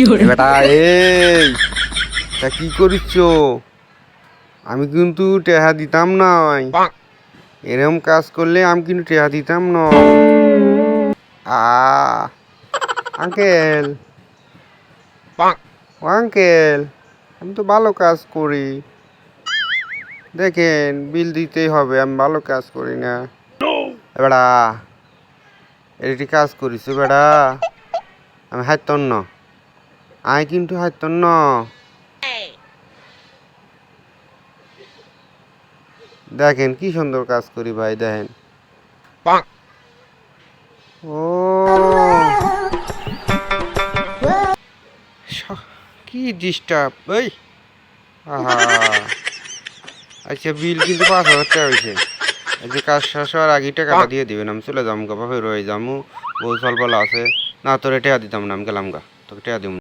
এ বেটা এই তা কি করিচ্ছ? আমি কিন্তু টেহা দিতাম নয় এরম কাজ করলে আমি কিন্তু টেহা দিতাম না। আ আঙ্কেল। ও আঙ্কেল আমি তো ভালো কাজ করি। দেখেন বিল দিতেই হবে আমি ভালো কাজ করি না। বেড়া এটি কাজ করিস বেড়া আমি হাইতন ন। আই কিন্তু হাইতন ন। দেখেন কি সুন্দর কাজ করি ভাই দেখেন। ও। কি ডিস্টার্ব এই। আচ্ছা বিল কিন্তু পাঁচ হাজার টাকা হয়েছে। এই যে কাজ শেষ হওয়ার আগে টাকাটা দিয়ে দিবেন আমি চলে যাম গা বাপে রয়ে যামু বউ সলবল আছে না তোরে টাকা দিতাম না আমি গেলাম গা। তোকে টাকা দিব